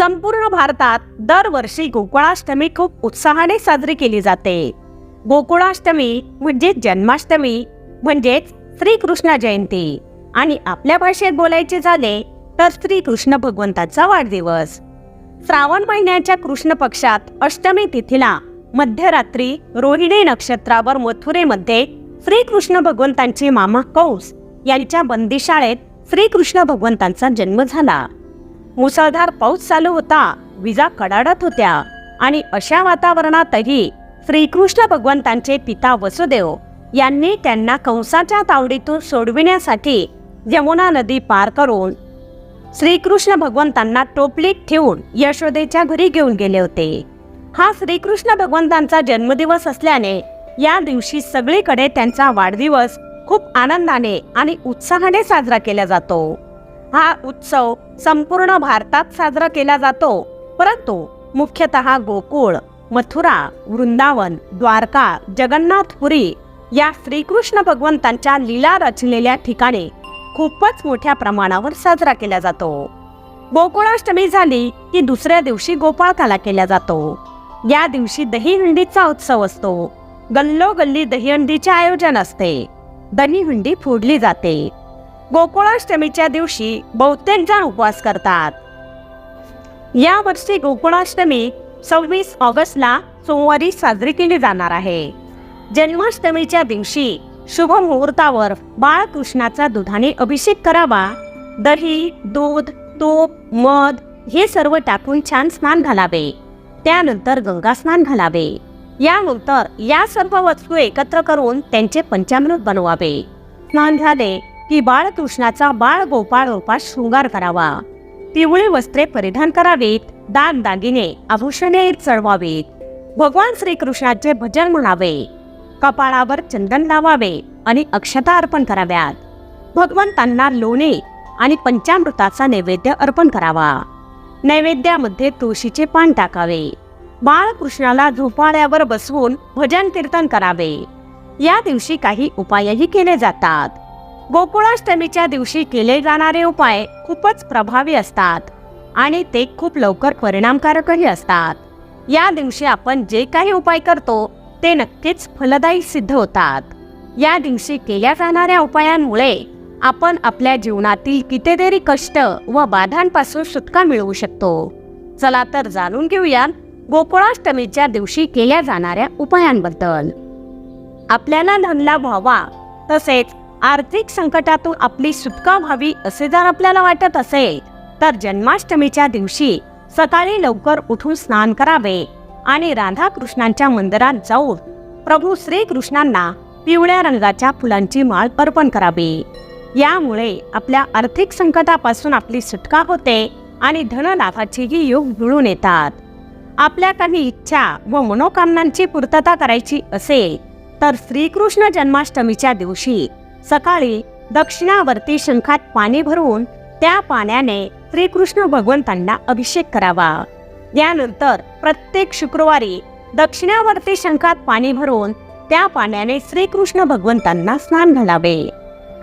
संपूर्ण भारतात दरवर्षी गोकुळाष्टमी खूप उत्साहाने साजरी केली जाते. गोकुळाष्टमी म्हणजे जन्माष्टमी म्हणजेच श्रीकृष्ण जयंती. आणि आपल्या भाषेत बोलायचे झाले तर श्रीकृष्ण भगवंताचा वाढदिवस. श्रावण महिन्याच्या कृष्ण पक्षात अष्टमी तिथीला मध्यरात्री रोहिणी नक्षत्रावर मथुरेमध्ये श्रीकृष्ण भगवंतांचे मामा कंस यांच्या बंदीशाळेत श्रीकृष्ण भगवंतांचा जन्म झाला. मुसळधार पाऊस चालू होता विजा कडाडत होत्या आणि अशा वातावरणातही श्रीकृष्ण भगवंतांचे पिता वसुदेव यांनी त्यांना कंसाच्या तावडीतून सोडविण्यासाठी यमुना नदी पार करून श्रीकृष्ण भगवंतांना टोपलीत ठेवून यशोदेच्या घरी घेऊन गेले होते. हा श्रीकृष्ण भगवंतांचा जन्मदिवस असल्याने या दिवशी सगळीकडे त्यांचा वाढदिवस खूप आनंदाने आणि उत्साहाने साजरा केला जातो. हा उत्सव संपूर्ण भारतात साजरा केला जातो. परंतु मुख्यतः गोकुळ मथुरा वृंदावन द्वारका जगन्नाथपुरी या श्रीकृष्ण भगवंतांच्या लीला रचलेल्या ठिकाणी खूपच मोठ्या प्रमाणावर साजरा केला जातो. गोकुळाष्टमी झाली की दुसऱ्या दिवशी गोपाळकाला केला जातो. या दिवशी दहीहंडीचा उत्सव असतो. गल्लोगल्ली दहीहंडीचे आयोजन असते. दहीहंडी फोडली जाते. गोकुळाष्टमीच्या दिवशी बहुतेक जण उपवास करतात. या वर्षी गोकुळाष्टमी सव्वीस ऑगस्टला सोमवारी साजरी केली जाणार आहे. जन्माष्टमीच्या दिवशी शुभ मुहूर्तावर बाळकृष्णाचा दुधाने अभिषेक करावा दही दूध तूप मध हे सर्व टाकून छान स्नान घालावे. त्यानंतर गंगा स्नान घालावे. यानंतर या सर्व वस्तू एकत्र करून त्यांचे पंचामृत बनवावे. स्नान झाले की बाळकृष्णाचा बाळ गोपाळ रूपात शृंगार करावा. पिवळी वस्त्रे परिधान करावीत दान दागिने आभूषणे चढवावीत. भगवान श्रीकृष्णाचे भजन म्हणावे. कपाळावर चंदन लावावे आणि अक्षता अर्पण कराव्यात. भगवंतांना लोणे आणि पंचामृताचा नैवेद्य अर्पण करावा. नैवेद्यामध्ये तुळशीचे पान टाकावे. बाळकृष्णाला झोपाळ्यावर बसवून भजन कीर्तन करावे. या दिवशी काही उपायही केले जातात. गोकुळाष्टमीच्या दिवशी केले जाणारे उपाय खूपच प्रभावी असतात आणि ते खूप लवकर परिणामकारकही असतात. या दिवशी आपण जे काही उपाय करतो ते नक्कीच फलदायी सिद्ध होतात. या दिवशी केल्या जाणाऱ्या उपायांमुळे आपण आपल्या जीवनातील कितीतरी कष्ट व बाधांपासून सुटका मिळवू शकतो. चला तर जाणून घेऊयात गोकुळाष्टमीच्या दिवशी केल्या जाणाऱ्या उपायांबद्दल. आपल्याला धनलाभ व्हावा तसेच आर्थिक संकटातून आपली सुटका व्हावी असे जर आपल्याला वाटत असेल तर जन्माष्टमीच्या दिवशी सकाळी लवकर उठून स्नान करावे आणि राधाकृष्णांच्या मंदिरात जाऊन प्रभू श्रीकृष्णांना पिवळ्या रंगाच्या फुलांची माळ अर्पण करावी. यामुळे आपल्या आर्थिक संकटापासून आपली सुटका होते आणि धनलाभाचेही योग जुळून येतात. आपल्या काही इच्छा व मनोकामनांची पूर्तता करायची असेल तर श्रीकृष्ण जन्माष्टमीच्या दिवशी सकाळी दक्षिणावर्ती शंखात पाणी भरून त्या पाण्याने श्रीकृष्ण भगवंतांना अभिषेक करावा. यानंतर प्रत्येक शुक्रवारी दक्षिणावर्ती शंखात पाणी भरून त्या पाण्याने श्रीकृष्ण भगवंतांना स्नान घालावे.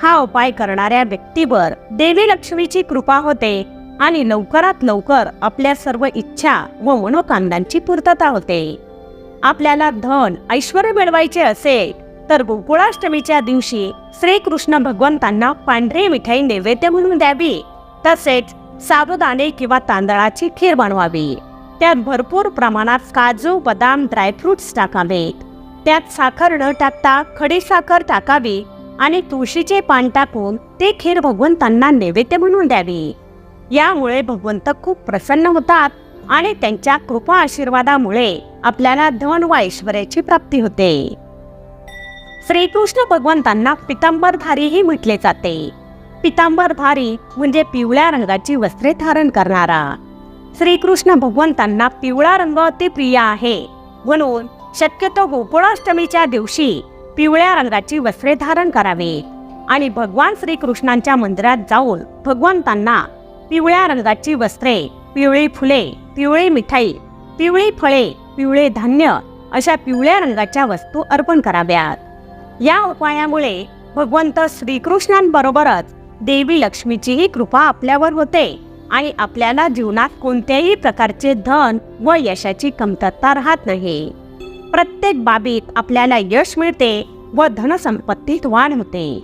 हा उपाय करणाऱ्या व्यक्तीवर देवी लक्ष्मीची कृपा होते आणि लवकरात लवकर आपल्या सर्व इच्छा व मनोकामनांची पूर्तता होते. आपल्याला धन ऐश्वर मिळवायचे असेल तर गोकुळाष्टमीच्या दिवशी श्रीकृष्ण भगवंतांना पांढरी मिठाई नैवेद्य म्हणून द्यावी. तसेच साबुदाणे किंवा तांदळाची खीर बनवावी. त्यात भरपूर प्रमाणात काजू बदाम ड्रायफ्रुट्स टाकावेत. त्यात साखर न टाकता खडी साखर टाकावी आणि तुळशीचे पान टाकून ते खीर भगवंतांना नैवेद्य म्हणून द्यावी. यामुळे भगवंत खूप प्रसन्न होतात आणि त्यांच्या कृपा आशीर्वादामुळे आपल्याला धन व ऐश्वर्याची प्राप्ती होते. श्रीकृष्ण भगवंतांना पितांबरधारीही म्हटले जाते. पितांबरधारी म्हणजे पिवळ्या रंगाची वस्त्रे धारण करणारा. श्रीकृष्ण भगवंतांना पिवळा रंग अति प्रिय आहे. म्हणून शक्यतो गोकुळाष्टमीच्या दिवशी पिवळ्या रंगाची वस्त्रे धारण करावे. आणि भगवान श्रीकृष्णांच्या मंदिरात जाऊन भगवंतांना पिवळ्या रंगाची वस्त्रे पिवळी फुले पिवळी मिठाई पिवळी फळे पिवळे धान्य अशा पिवळ्या रंगाच्या वस्तू अर्पण कराव्यात. या उपायामुळे भगवंत श्रीकृष्णांबरोबरच देवी लक्ष्मीचीही कृपा आपल्यावर होते आणि आपल्याला जीवनात कोणत्याही प्रकारचे धन व यशाची कमतरता राहत नाही. प्रत्येक बाबीत आपल्याला यश मिळते व धनसंपत्तीत वाढ होते.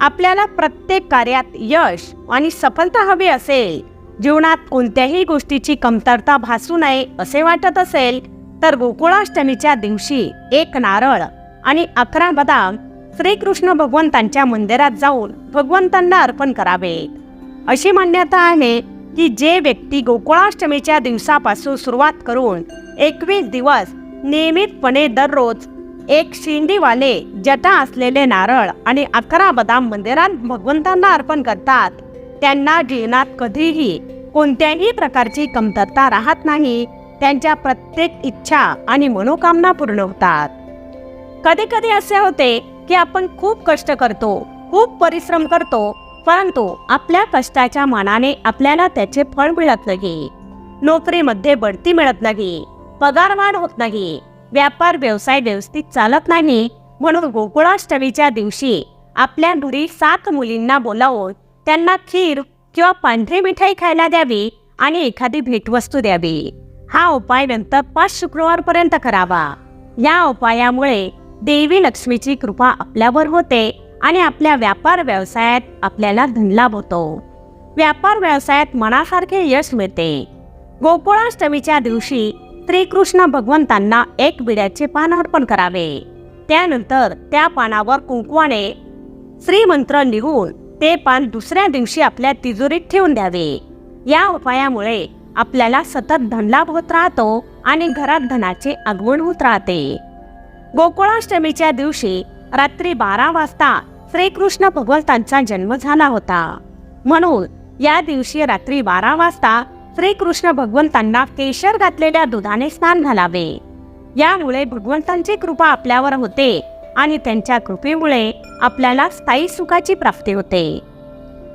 आपल्याला प्रत्येक कार्यात यश आणि सफलता हवी असेल जीवनात कोणत्याही गोष्टीची कमतरता भासू नये असे वाटत असेल तर गोकुळाष्टमीच्या दिवशी एक नारळ आणि अकरा बदाम श्रीकृष्ण भगवंतांच्या मंदिरात जाऊन भगवंतांना अर्पण करावे अशी मान्यता आहे की जे व्यक्ती गोकुळाष्टमीच्या दिवसापासून सुरुवात करून एकवीस दिवस नियमितपणे दररोज एक शिंडीवाले जटा असलेले नारळ आणि अकरा बदाम मंदिरात भगवंतांना अर्पण करतात. त्यांना जीवनात कधीही कोणत्याही प्रकारची कमतरता राहत नाही. त्यांच्या प्रत्येक इच्छा आणि मनोकामना पूर्ण होतात. कधी कधी असे होते की आपण खूप कष्ट करतो खूप परिश्रम करतो परंतु आपल्या कष्टाच्या मानाने आपल्याला त्याचे फळ मिळत नाही. नोकरीमध्ये बढती मिळत नाही पगारवाढ होत नाही व्यापार व्यवसाय व्यवस्थित चालत नाही म्हणून गोकुळाष्टमीच्या दिवशी आपल्या घरी सात मुलींना बोलावून त्यांना खीर किंवा पांढरी मिठाई खायला द्यावी आणि एखादी भेटवस्तू द्यावी. हा उपाय नंतर पाच शुक्रवारपर्यंत करावा. या उपायामुळे देवी लक्ष्मीची कृपा आपल्यावर होते आणि आपल्या व्यापार व्यवसायात आपल्याला धनलाभ होतो. व्यापार व्यवसायात मनासारखे यश मिळते. गोकुळाष्टमीच्या दिवशी श्रीकृष्ण भगवंतांना एक विड्याचे पान अर्पण करावे. त्यानंतर त्या पानावर कुंकवाने श्रीमंत्र लिहून ते पान दुसऱ्या दिवशी आपल्या तिजोरीत ठेवून द्यावे. या उपायामुळे आपल्याला सतत धनलाभ होत राहतो आणि घरात धनाचे आगमन होत राहते. गोकुळाष्टमीच्या दिवशी रात्री बारा वाजता श्रीकृष्ण भगवंतांचा जन्म झाला होता. म्हणून या दिवशी रात्री बारा वाजता श्रीकृष्ण भगवंतांना केशर घातलेल्या दुधाने स्नान घालावे. यामुळे भगवंतांची कृपा आपल्यावर होते आणि त्यांच्या कृपेमुळे आपल्याला स्थायी सुखाची प्राप्ती होते.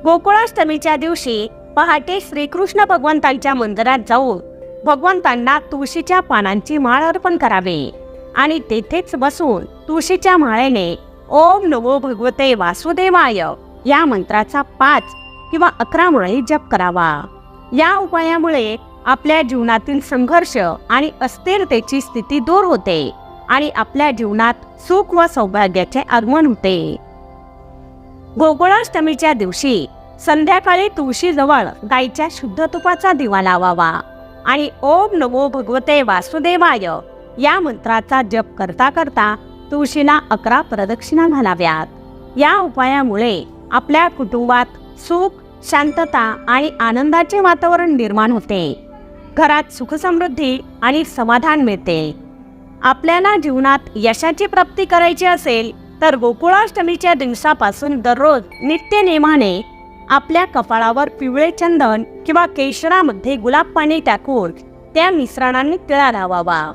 गोकुळाष्टमीच्या दिवशी पहाटे श्रीकृष्ण भगवंतांच्या मंदिरात जाऊन भगवंतांना तुळशीच्या पानांची माळ अर्पण करावे. आणि तेथेच बसून तुळशीच्या माळेने ओम नमो भगवते वासुदेवाय या मंत्राचा पाच किंवा अकरा मुळेही जप करावा. या उपायामुळे आपल्या जीवनातील संघर्ष आणि अस्थिरतेची स्थिती दूर होते आणि आपल्या जीवनात सुख व सौभाग्याचे आगमन होते. गोकुळाष्टमीच्या दिवशी संध्याकाळी तुळशीजवळ गाईच्या शुद्ध तुपाचा दिवा लावावा आणि ओम नमो भगवते वासुदेवाय या मंत्राचा जप करता करता तुळशीला अकरा प्रदक्षिणा घालाव्यात. या उपायामुळे आपल्या कुटुंबात सुख शांतता आणि आनंदाचे वातावरण निर्माण होते. घरात सुखसमृद्धी आणि समाधान मिळते. आपल्याला जीवनात यशाची प्राप्ती करायची असेल तर गोकुळाष्टमीच्या दिवसापासून दररोज नित्यनेमाने आपल्या कपाळावर पिवळे चंदन किंवा केशरामध्ये गुलाब पाणी टाकून त्या मिश्रणाने तिळा लावावा.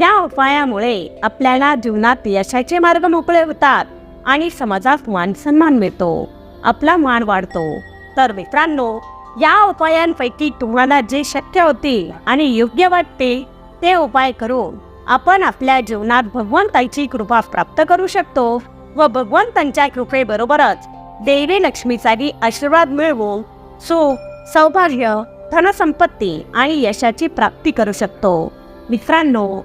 या उपायामुळे आपल्याला जीवनात यशाचे मार्ग मोकळे होतात आणि समाजात मान सन्मान मिळतो. आपला मान वाढतो. तर मित्रांनो या उपायांपैकी तुम्हाला जे शक्य होते आणि योग्य वाटते ते उपाय करून आपण आपल्या जीवनात भगवंताची कृपा प्राप्त करू शकतो व भगवंतांच्या कृपेबरोबरच देवी लक्ष्मीचाही आशीर्वाद मिळवून सुख सौभाग्य धनसंपत्ती आणि यशाची प्राप्ती करू शकतो. मित्रांनो